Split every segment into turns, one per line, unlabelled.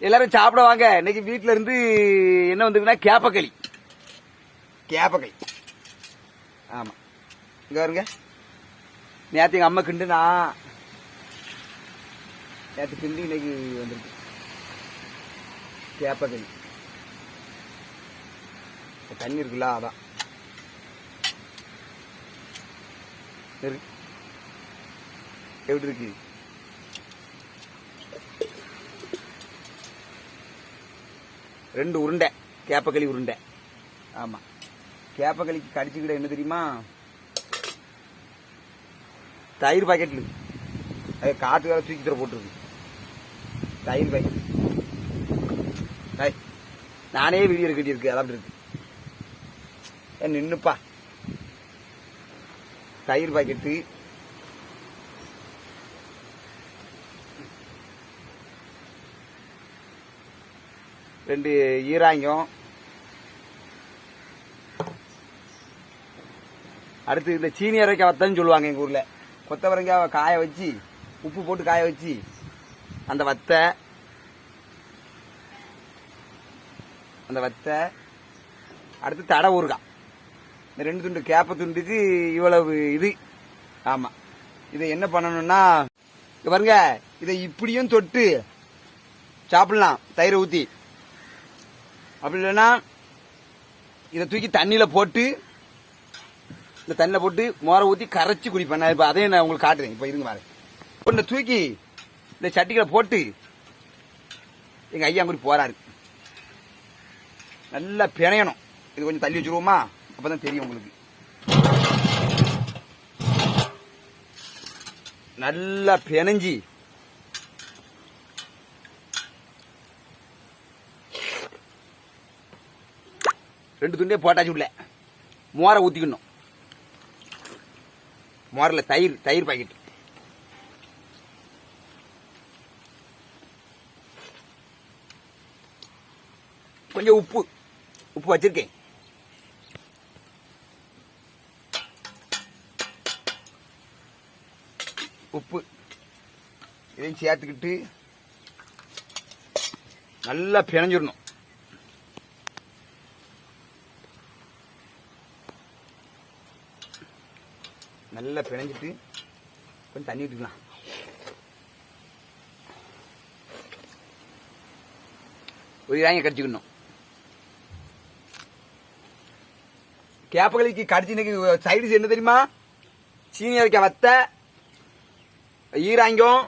எல்லாரும் சாப்பிட வாங்க. இன்னைக்கு வீட்டுல இருந்து என்ன வந்திருக்குன்னா கேப்பக்களி. கேப்பக்களி. ஆமா. இங்க வருங்க. நேற்று எங்க அம்மா கிண்டுனா நேற்று கிண்டு இன்னைக்கு வந்திருக்கு. கேப்பக்களி. தண்ணி இருக்குல்ல அதான். எப்படி இருக்கு? ரெண்டு உருண்டை கேப்பக்களி உருண்டை. ஆமா. கேப்பக்களிக்கு கடிச்சுக்கிட என்ன தெரியுமா? தயிர் பாக்கெட்ல அது காற்று வேலை தூக்கி தர போட்டுருக்கு. தயிர் பாக்கெட் நானே வீடியோ கட்டி இருக்கு அதான் இருக்கு. நின்னுப்பா. தயிர் பாக்கெட்டு ரெண்டு ஈராங்கம். அடுத்து இந்த சீனி அரைக்காய் வத்தன்னு சொல்லுவாங்க எங்கள் ஊரில். கொத்தவரங்காய் காய வச்சு உப்பு போட்டு காய வச்சு அந்த வத்தை அந்த வத்தை அடுத்து தடை ஊறுகாய் இந்த ரெண்டு துண்டு கேப்ப துண்டுக்கு இவ்வளவு இது. ஆமாம் இதை என்ன பண்ணணும்னா பாருங்க இதை இப்படியும் தொட்டு சாப்பிடலாம் தயிரை ஊற்றி அப்படி இல்லைன்னா இதை தூக்கி தண்ணியில் போட்டு இந்த தண்ணியில் போட்டு மோரை ஊற்றி கரைச்சி குடிப்பேன். நான் இப்போ அதையும் நான் உங்களுக்கு காட்டுறேன். இப்போ இருங்க மாதிரி இந்த தூக்கி இந்த சட்டிகளை போட்டு எங்கள் ஐயா அங்குடி போகிறாரு நல்லா பிணையணும். இது கொஞ்சம் தள்ளி வச்சிருவோமா? அப்பதான் தெரியும் உங்களுக்கு. நல்லா பிணைஞ்சி ரெண்டு துண்டே போட்டாச்சு உள்ள. மோரை ஊத்திக்கணும். மோரில் தயிர் தயிர் பாக்கெட். கொஞ்சம் உப்பு உப்பு வச்சிருக்கேன். உப்பு இதையும் சேர்த்துக்கிட்டு நல்லா பிணைஞ்சிடணும். நல்லா பிணைஞ்சிட்டு கொஞ்சம் தண்ணி விட்டுக்கலாம் ஒரு இறாங்க கடிச்சுக்கணும். கேப்பகளிக்கு கடிச்சு இன்னைக்கு சைடிஸ் என்ன தெரியுமா? சீனி அரைக்க வத்த ஈராங்கம்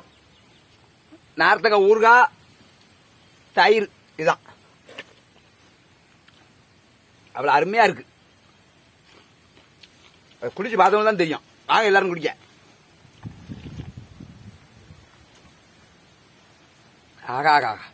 நார்த்தங்க ஊறுகாய் தயிர் இதுதான் அவ்வளோ அருமையா இருக்கு. குடிச்சு பார்த்தவங்க தான் தெரியும். வாங்க எல்லாரும் குடிக்க ஆகா ஆகா ஆகா.